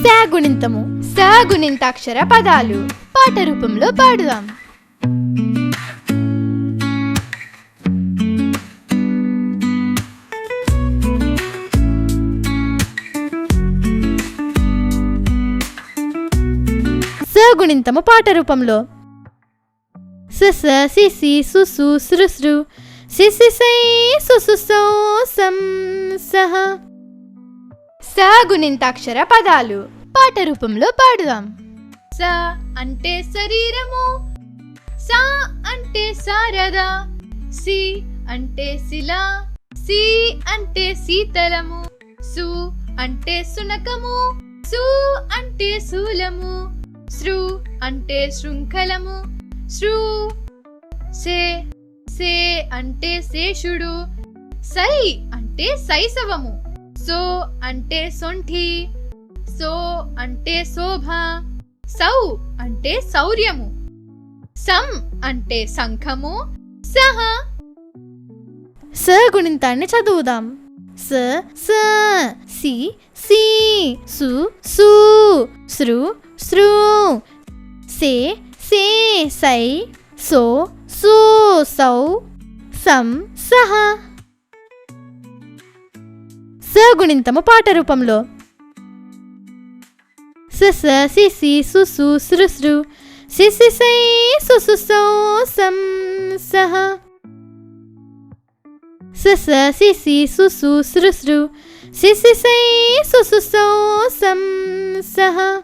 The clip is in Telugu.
శాగుణింతము సగుణింతాక్షర పదాలు. పాట రూపంలో పాడుదాం. సగుణింతము పాట రూపంలో. సస సిసి సుసు సృసృ సిసి సై సుసు సోసం సగుణింతాక్షర పదాలు. పాట రూపంలో పాడుదాం. స అంటే శరీరము. సా అంటే శారద సి అంటే శిల. సి అంటే శీతలము. సు అంటే సునకము సు అంటే శూలము. శృ అంటే శృంఖలము. శృ సే సే అంటే శేషుడు. సై అంటే శైశవము. సో అంటే సొంఠి సో అంటే శోభ సౌ అంటే శౌర్యము సం అంటే శంఖము సహ. స గుణింతాన్ని చదువుదాం. స స సి సి సు సు సృ సృ సే సే సై సో సు సౌ సం సహ. గుణింతము పాట రూపంలో. సస సిసి సుసు సృసృ సిసి సై సుసు సో. సం సహ. సస సిసి సుసు సృసృ సిసి సై సుసు సో సం సహ.